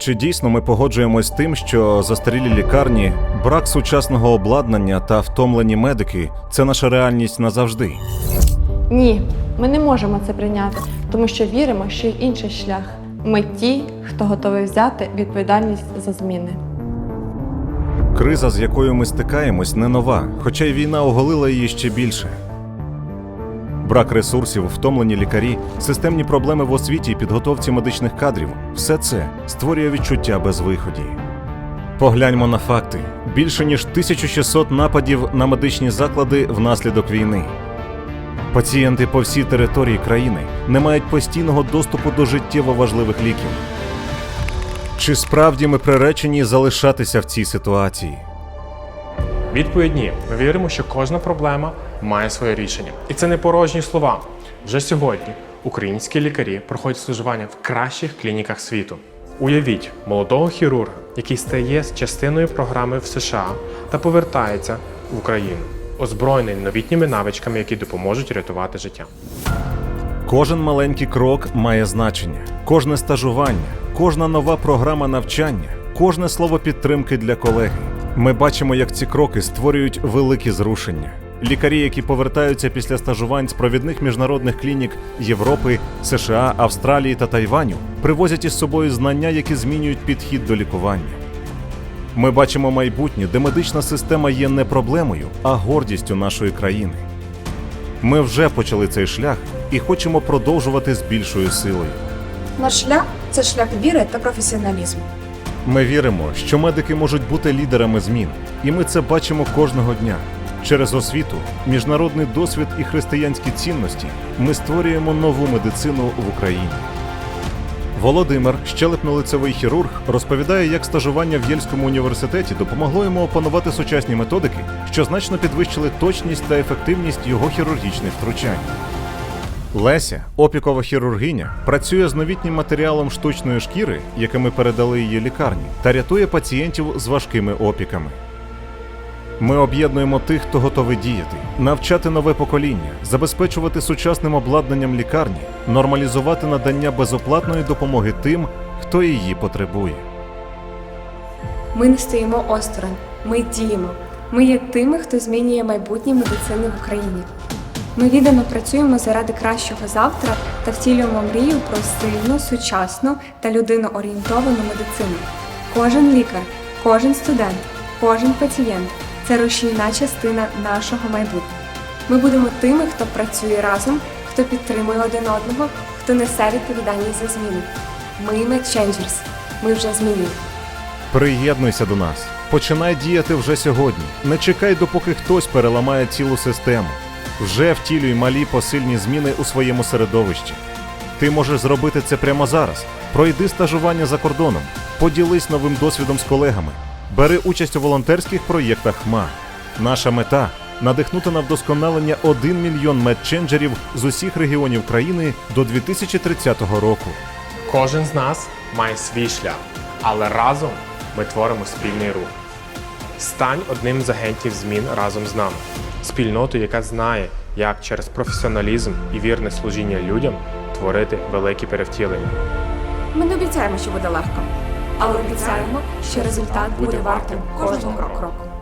Чи дійсно ми погоджуємось з тим, що застарілі лікарні, брак сучасного обладнання та втомлені медики це наша реальність назавжди? Ні, ми не можемо це прийняти, тому що віримо, що є інший шлях. Ми ті, хто готовий взяти відповідальність за зміни. Криза, з якою ми стикаємось, не нова, хоча й війна оголила її ще більше. Брак ресурсів, втомлені лікарі, системні проблеми в освіті і підготовці медичних кадрів все це створює відчуття безвиході. Погляньмо на факти: більше ніж 1600 нападів на медичні заклади внаслідок війни. Пацієнти по всій території країни не мають постійного доступу до життєво важливих ліків. Чи справді ми приречені залишатися в цій ситуації? Відповідь ні. Ми віримо, що кожна проблема має своє рішення. І це не порожні слова. Вже сьогодні українські лікарі проходять стажування в кращих клініках світу. Уявіть молодого хірурга, який стає частиною програми в США та повертається в Україну, озброєний новітніми навичками, які допоможуть рятувати життя. Кожен маленький крок має значення, кожне стажування, кожна нова програма навчання, кожне слово підтримки для колеги. Ми бачимо, як ці кроки створюють великі зрушення. Лікарі, які повертаються після стажувань з провідних міжнародних клінік Європи, США, Австралії та Тайваню, привозять із собою знання, які змінюють підхід до лікування. Ми бачимо майбутнє, де медична система є не проблемою, а гордістю нашої країни. Ми вже почали цей шлях і хочемо продовжувати з більшою силою. Наш шлях це шлях віри та професіоналізму. Ми віримо, що медики можуть бути лідерами змін, і ми це бачимо кожного дня. Через освіту, міжнародний досвід і християнські цінності ми створюємо нову медицину в Україні. Володимир, щелепно-лицевий хірург, розповідає, як стажування в Єльському університеті допомогло йому опанувати сучасні методики, що значно підвищили точність та ефективність його хірургічних втручань. Леся, опікова хірургиня, працює з новітнім матеріалом штучної шкіри, який ми передали її лікарні, та рятує пацієнтів з важкими опіками. Ми об'єднуємо тих, хто готовий діяти, навчати нове покоління, забезпечувати сучасним обладнанням лікарні, нормалізувати надання безоплатної допомоги тим, хто її потребує. Ми не стоїмо осторонь, ми діємо. Ми є тими, хто змінює майбутнє медицини в Україні. Ми віддано працюємо заради кращого завтра та втілюємо мрію про сильну, сучасну та людиноорієнтовану медицину. Кожен лікар, кожен студент, кожен пацієнт це рушійна частина нашого майбутнього. Ми будемо тими, хто працює разом, хто підтримує один одного, хто несе відповідальність за зміни. Ми Medchangers. Ми вже змінюємо. Приєднуйся до нас. Починай діяти вже сьогодні. Не чекай, допоки хтось переламає цілу систему. Вже втілюй малі посильні зміни у своєму середовищі. Ти можеш зробити це прямо зараз. Пройди стажування за кордоном, поділись новим досвідом з колегами, бери участь у волонтерських проєктах ХМА. Наша мета надихнути на вдосконалення 1 мільйон медченджерів з усіх регіонів країни до 2030 року. Кожен з нас має свій шлях, але разом ми творимо спільний рух. Стань одним з агентів змін разом з нами, спільнотою, яка знає, як через професіоналізм і вірне служіння людям творити великі перевтілення. Ми не обіцяємо, що буде легко, але обіцяємо, що результат буде вартим кожного кроку.